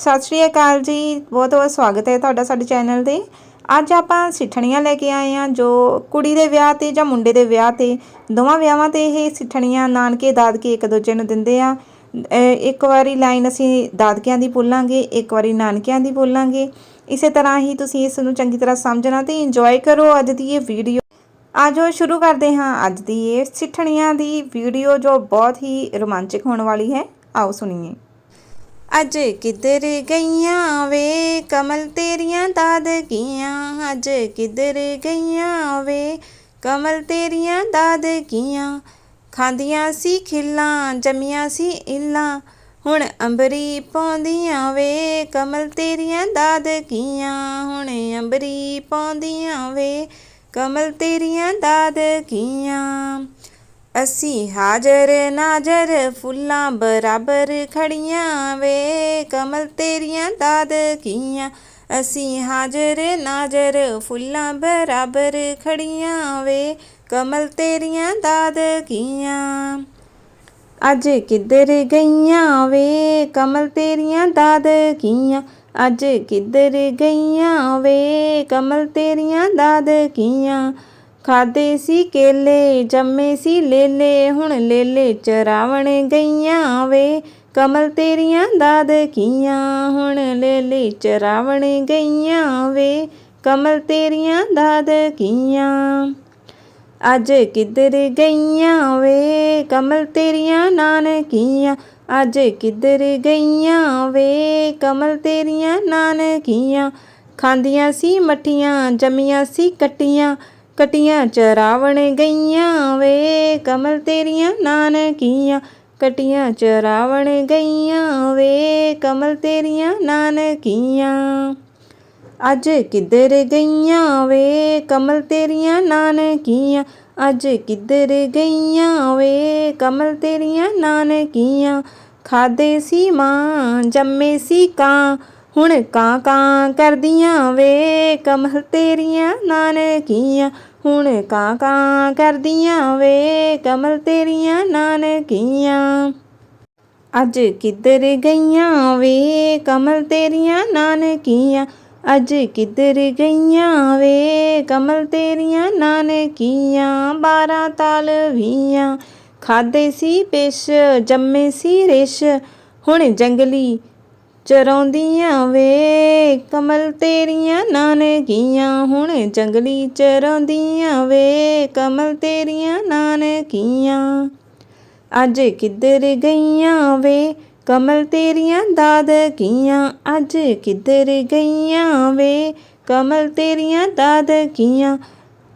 ਸਤਿ ਸ਼੍ਰੀ ਅਕਾਲ ਜੀ। ਬਹੁਤ ਬਹੁਤ ਸਵਾਗਤ ਹੈ ਤੁਹਾਡਾ ਸਾਡੇ ਚੈਨਲ ਤੇ। ਅੱਜ ਆਪਾਂ ਸਿੱਠਣੀਆਂ ਲੈ ਕੇ ਆਏ ਹਾਂ, ਜੋ ਕੁੜੀ ਦੇ ਵਿਆਹ ਤੇ ਜਾਂ ਮੁੰਡੇ ਦੇ ਵਿਆਹ ਤੇ। ਦੋਵਾਂ ਵਿਆਹਾਂ ਤੇ ਇਹ ਸਿੱਠਣੀਆਂ ਨਾਨਕੇ, ਦਾਦਕੇ ਇੱਕ ਦੂਜੇ ਨੂੰ ਦਿੰਦੇ ਆ। ਇੱਕ ਵਾਰੀ ਲਾਈਨ ਅਸੀਂ ਦਾਦਕਿਆਂ ਦੀ ਬੋਲਾਂਗੇ, ਇੱਕ ਵਾਰੀ ਨਾਨਕਿਆਂ ਦੀ ਬੋਲਾਂਗੇ। ਇਸੇ ਤਰ੍ਹਾਂ ਹੀ ਤੁਸੀਂ ਇਸ ਨੂੰ ਚੰਗੀ ਤਰ੍ਹਾਂ ਸਮਝਣਾ ਤੇ ਇੰਜੋਏ ਕਰੋ ਅੱਜ ਦੀ ਇਹ ਵੀਡੀਓ ਆਜੋ ਸ਼ੁਰੂ ਕਰਦੇ ਹਾਂ ਅੱਜ ਦੀ ਇਹ ਸਿੱਠਣੀਆਂ ਦੀ ਵੀਡੀਓ ਜੋ ਬਹੁਤ ਹੀ ਰੋਮਾਂਚਕ ਹੋਣ ਵਾਲੀ ਹੈ। ਆਓ ਸੁਣੀਏ। ਅੱਜ ਕਿੱਧਰ ਗਈਆਂ ਵੇ? ਕਮਲ ਤੇਰੀਆਂ ਦਾਦਕੀਆਂ ਅੱਜ ਕਿੱਧਰ ਗਈਆਂ ਵੇ? ਕਮਲ ਤੇਰੀਆਂ ਦਾਦਕੀਆਂ ਖਾਂਦੀਆਂ ਸੀ ਖਿੱਲਾਂ, ਜੰਮੀਆਂ ਸੀ ਇੱਲਾਂ। ਹੁਣ ਅੰਬਰੀ ਪਾਉਂਦੀਆਂ ਵੇ, ਕਮਲ ਤੇਰੀਆਂ ਦਾਦਕੀਆਂ ਹੁਣ ਅੰਬਰੀ ਪਾਉਂਦੀਆਂ ਵੇ, ਕਮਲ ਤੇਰੀਆਂ ਦਾਦਕੀਆਂ ਅਸੀਂ ਹਾਜ਼ਰ ਨਾਜ਼ਰ, ਫੁੱਲਾਂ ਬਰਾਬਰ ਖੜੀਆਂ ਵੇ, ਕਮਲ ਤੇਰੀਆਂ ਦਾਦ ਦਾਦਕੀਆਂ ਅਸੀਂ ਹਾਜ਼ਰ ਨਾਜ਼ਰ, ਫੁੱਲਾਂ ਬਰਾਬਰ ਖੜੀਆਂ ਵੇ, ਕਮਲ ਤੇਰੀਆਂ ਦਾਦ ਦਾਦਕੀਆਂ ਅੱਜ ਕਿੱਧਰ ਗਈਆਂ ਵੇ, ਕਮਲ ਤੇਰੀਆਂ ਦਾਦ ਦਾਦਕੀਆਂ ਅੱਜ ਕਿੱਧਰ ਗਈਆਂ ਵੇ, ਕਮਲ ਤੇਰੀਆਂ ਦਾਦ ਦਾਦਕੀਆਂ ਖਾਦੇ ਸੀ ਕੇਲੇ, ਜੰਮੇ ਸੀ ਲੇਲੇ, ਹੁਣ ਲੇਲੇ ਚਰਾਵਣ ਗਈਆਂ ਵੇ। ਕਮਲ ਤੇਰੀਆਂ ਦਾਦ ਦਾਦਕੀਆਂ ਹੁਣ ਲੇਲੇ ਚਰਾਵਣ ਗਈਆਂ ਵੇ। ਕਮਲ ਤੇਰੀਆਂ ਦਾਦ ਦਾਦਕੀਆਂ ਅੱਜ ਕਿੱਧਰ ਗਈਆਂ ਵੇ? ਕਮਲ ਤੇਰੀਆਂ ਨਾਨਕੀਆਂ, ਅੱਜ ਕਿੱਧਰ ਗਈਆਂ ਵੇ? ਕਮਲ ਤੇਰੀਆਂ ਨਾਨਕੀਆਂ, ਖਾਂਦੀਆਂ ਸੀ ਮੱਠੀਆਂ, ਜੰਮੀਆਂ ਸੀ ਕਟੀਆਂ ਕਟੀਆਂ ਚਰਾਵਣ ਗਈਆਂ ਵੇ, ਕਮਲ ਤੇਰੀਆਂ ਨਾਨਕੀਆਂ। ਕਟੀਆਂ ਚਰਾਵਣ ਗਈਆਂ ਵੇ, ਕਮਲ ਤੇਰੀਆਂ ਨਾਨਕੀਆਂ। ਅੱਜ ਕਿੱਧਰ ਗਈਆਂ ਵੇ, ਕਮਲ ਤੇਰੀਆਂ ਨਾਨਕੀਆਂ। ਅੱਜ ਕਿੱਧਰ ਗਈਆਂ ਵੇ, ਕਮਲ ਤੇਰੀਆਂ ਨਾਨਕੀਆਂ। ਖਾਦੇ ਸੀ ਮਾਂ, ਜੰਮੇ ਸੀ ਕਾਂ। ਹੁਣ ਕਾਂ ਕਾਂ ਕਰਦੀਆਂ ਵੇ ਕਮਲ ਤੇਰੀਆਂ ਨਾਨਕੀਆਂ। ਹੁਣ ਕਾਂ ਕਾਂ ਕਰਦੀਆਂ ਵੇ ਕਮਲ ਤੇਰੀਆਂ ਨਾਨਕੀਆਂ। ਅੱਜ ਕਿੱਧਰ ਗਈਆਂ ਵੇ ਕਮਲ ਤੇਰੀਆਂ ਨਾਨਕੀਆਂ। ਅੱਜ ਕਿੱਧਰ ਗਈਆਂ ਵੇ ਕਮਲ ਤੇਰੀਆਂ ਨਾਨਕੀਆਂ। ਬਾਰਾਂ ਤਾਲਵੀਆਂ ਖਾਦੇ ਸੀ ਪੇਸ਼, ਜੰਮੇ ਸੀ ਰੇਸ਼। ਹੁਣ ਜੰਗਲੀ ਚਰਾਉਂਦੀਆਂ ਵੇ, ਕਮਲ ਤੇਰੀਆਂ ਨਾਨਕੀਆਂ ਹੁਣ ਜੰਗਲੀ ਚਰਾਉਂਦੀਆਂ ਵੇ, ਕਮਲ ਤੇਰੀਆਂ ਨਾਨਕੀਆਂ। ਅੱਜ ਕਿੱਧਰ ਗਈਆਂ ਵੇ, ਕਮਲ ਤੇਰੀਆਂ ਦਾਦਕੀਆਂ। ਅੱਜ ਕਿੱਧਰ ਗਈਆਂ ਵੇ, ਕਮਲ ਤੇਰੀਆਂ ਦਾਦਕੀਆਂ।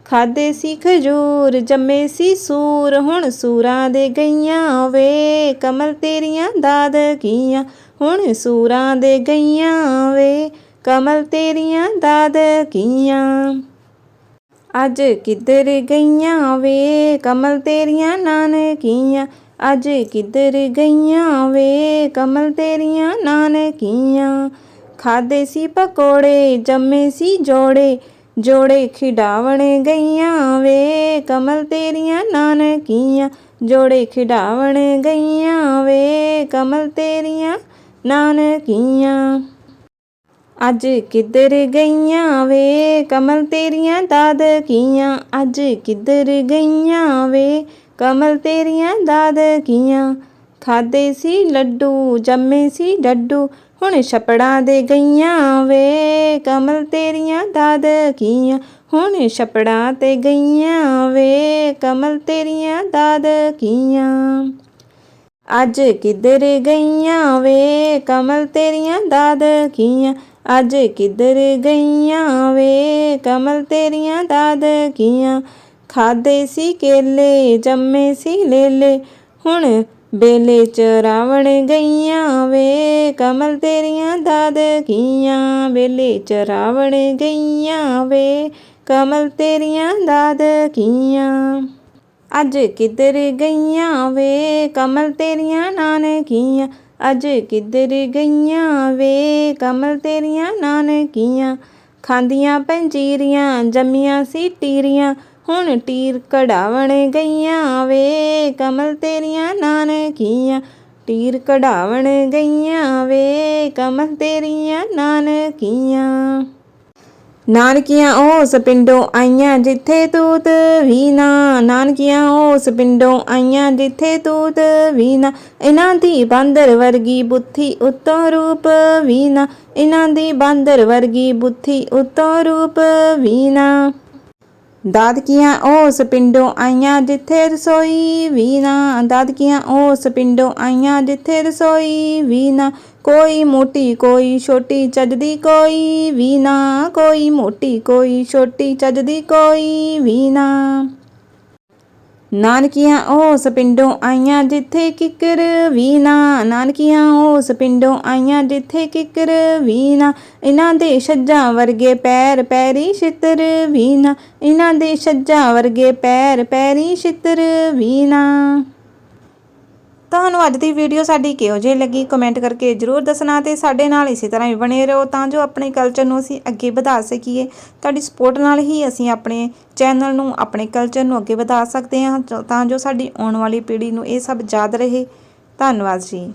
ਖਾਦੇ ਸੀ ਖਜੂਰ, ਜੰਮੇ ਸੀ ਸੂਰ, ਹੁਣ ਸੂਰਾਂ ਦੇ ਗਈਆਂ ਵੇ। ਕਮਲ ਤੇਰੀਆਂ ਦਾਦ ਦਾਦਕੀਆਂ ਹੁਣ ਸੂਰਾਂ ਦੇ ਗਈਆਂ ਵੇ। ਕਮਲ ਤੇਰੀਆਂ ਦਾਦ ਦਾਦਕੀਆਂ ਅੱਜ ਕਿੱਧਰ ਗਈਆਂ ਵੇ? ਕਮਲ ਤੇਰੀਆਂ ਨਾਨਕੀਆਂ, ਅੱਜ ਕਿੱਧਰ ਗਈਆਂ ਵੇ? ਕਮਲ ਤੇਰੀਆਂ ਨਾਨਕੀਆਂ। ਖਾਦੇ ਸੀ ਪਕੌੜੇ, ਜੰਮੇ ਸੀ ਜੋੜੇ ਜੋੜੇ ਖਿਡਾਵਣ ਗਈਆਂ ਵੇ, ਕਮਲ ਤੇਰੀਆਂ ਨਾਨਕੀਆਂ। ਜੋੜੇ ਖਿਡਾਵਣ ਗਈਆਂ ਵੇ, ਕਮਲ ਤੇਰੀਆਂ ਨਾਨਕੀਆਂ। ਅੱਜ ਕਿੱਧਰ ਗਈਆਂ ਵੇ, ਕਮਲ ਤੇਰੀਆਂ ਦਾਦਕੀਆਂ। ਅੱਜ ਕਿੱਧਰ ਗਈਆਂ ਵੇ, ਕਮਲ ਤੇਰੀਆਂ ਦਾਦਕੀਆਂ। ਖਾਦੇ ਸੀ ਲੱਡੂ, ਜੰਮੇ ਸੀ ਡੱਡੂ। ਹੁਣ ਛਪੜਾਂ ਦੇ ਗਈਆਂ ਵੇ, ਕਮਲ ਤੇਰੀਆਂ ਦਾਦ ਦਾਦਕੀਆਂ ਹੁਣ ਛਪੜਾਂ ਤੇ ਗਈਆਂ ਵੇ, ਕਮਲ ਤੇਰੀਆਂ ਦਾਦ ਦਾਦਕੀਆਂ ਅੱਜ ਕਿੱਧਰ ਗਈਆਂ ਵੇ, ਕਮਲ ਤੇਰੀਆਂ ਦਾਦ ਦਾਦਕੀਆਂ ਅੱਜ ਕਿੱਧਰ ਗਈਆਂ ਵੇ, ਕਮਲ ਤੇਰੀਆਂ ਦਾਦ ਦਾਦਕੀਆਂ ਖਾਦੇ ਸੀ ਕੇਲੇ, ਜੰਮੇ ਸੀ ਲੇਲੇ। ਹੁਣ ਬੇਲੇ ਰਾਵਣ ਗਈਆਂ ਵੇ, ਕਮਲ ਤੇਰੀਆਂ ਦਾਦ ਦਾਦਕੀਆਂ ਬੇਲੇ ਚਰਾਵਣ ਗਈਆਂ ਵੇ, ਕਮਲ ਤੇਰੀਆਂ ਦਾਦ ਦਾਦਕੀਆਂ ਅੱਜ ਕਿੱਧਰ ਗਈਆਂ ਵੇ, ਕਮਲ ਤੇਰੀਆਂ ਨਾਨਕੀਆਂ। ਅੱਜ ਕਿੱਧਰ ਗਈਆਂ ਵੇ, ਕਮਲ ਤੇਰੀਆਂ ਨਾਨਕੀਆਂ। ਖਾਂਦੀਆਂ ਪੰਜੀਰੀਆਂ, ਜੰਮੀਆਂ ਸੀ ਟੀਰੀਆਂ। ਹੁਣ ਟੀਰ ਕਢਾਵਣ ਗਈਆਂ ਵੇ, ਕਮਲ ਤੇਰੀਆਂ ਨਾਨਕੀਆਂ। ਟੀਰ ਕਢਾਵਣ ਗਈਆਂ ਵੇ, ਕਮਲ ਤੇਰੀਆਂ ਨਾਨਕੀਆਂ। ਨਾਨਕੀਆਂ ਉਸ ਪਿੰਡੋਂ ਆਈਆਂ ਜਿੱਥੇ ਤੂਤ ਵੀ ਨਾਨਕੀਆਂ ਉਸ ਪਿੰਡੋਂ ਆਈਆਂ ਜਿੱਥੇ ਤੂਤ ਵੀ ਇਹਨਾਂ ਦੀ ਬਾਂਦਰ ਵਰਗੀ ਬੁੱਥੀ ਉਤੋਂ ਰੂਪ ਵੀ ਨਾ। ਇਹਨਾਂ ਦੀ ਬਾਂਦਰ ਵਰਗੀ ਬੁੱਥੀ ਉਤੋਂ ਰੂਪ ਵੀ ਦਾਦਕੀਆਂ ਉਸ ਪਿੰਡੋਂ ਆਈਆਂ ਜਿੱਥੇ ਰਸੋਈ ਵੀ ਨਾ, ਦਾਦਕੀਆਂ ਉਸ ਪਿੰਡੋਂ ਆਈਆਂ ਜਿੱਥੇ ਰਸੋਈ ਵੀ ਨਾ, ਕੋਈ ਮੋਟੀ, ਕੋਈ ਛੋਟੀ ਚੱਜਦੀ, ਕੋਈ ਵੀ ਨਾ, ਕੋਈ ਮੋਟੀ, ਕੋਈ ਛੋਟੀ ਚੱਜਦੀ, ਕੋਈ ਵੀ ਨਾ। ਨਾਨਕੀਆਂ ਉਸ ਪਿੰਡੋਂ ਆਈਆਂ ਜਿੱਥੇ ਕਿੱਕਰ ਵੀ ਨਾ। ਨਾਨਕੀਆਂ ਉਸ ਪਿੰਡੋਂ ਆਈਆਂ ਜਿੱਥੇ ਕਿੱਕਰ ਵੀ ਨਾ। ਇਹਨਾਂ ਦੇ ਛੱਜਾਂ ਵਰਗੇ ਪੈਰ ਪੈਰੀ ਛਿੱਤਰ ਵੀ ਨਾ। ਇਹਨਾਂ ਦੇ ਛੱਜਾਂ ਵਰਗੇ ਪੈਰ ਪੈਰੀ ਛਿੱਤਰ ਵੀ ਨਾ। ਤੁਹਾਨੂੰ ਅੱਜ ਦੀ ਵੀਡੀਓ ਸਾਡੀ ਕਿਹੋ ਜਿਹੀ ਲੱਗੀ? ਕਮੈਂਟ ਕਰਕੇ ਜਰੂਰ ਦੱਸਣਾ ਤੇ ਸਾਡੇ ਨਾਲ ਇਸੇ ਤਰ੍ਹਾਂ ਹੀ ਬਣੇ ਰਹੋ ਤਾਂ ਜੋ ਆਪਣੇ ਕਲਚਰ ਨੂੰ ਅਸੀਂ ਅੱਗੇ ਵਧਾ ਸਕੀਏ। ਤੁਹਾਡੀ ਸਪੋਰਟ ਨਾਲ ਹੀ ਅਸੀਂ ਆਪਣੇ ਚੈਨਲ ਨੂੰ, ਆਪਣੇ ਕਲਚਰ ਨੂੰ ਅੱਗੇ ਵਧਾ ਸਕਦੇ ਹਾਂ ਤਾਂ ਜੋ ਸਾਡੀ ਆਉਣ ਵਾਲੀ ਪੀੜ੍ਹੀ ਨੂੰ ਇਹ ਸਭ ਯਾਦ ਰਹੇ। ਧੰਨਵਾਦ ਜੀ।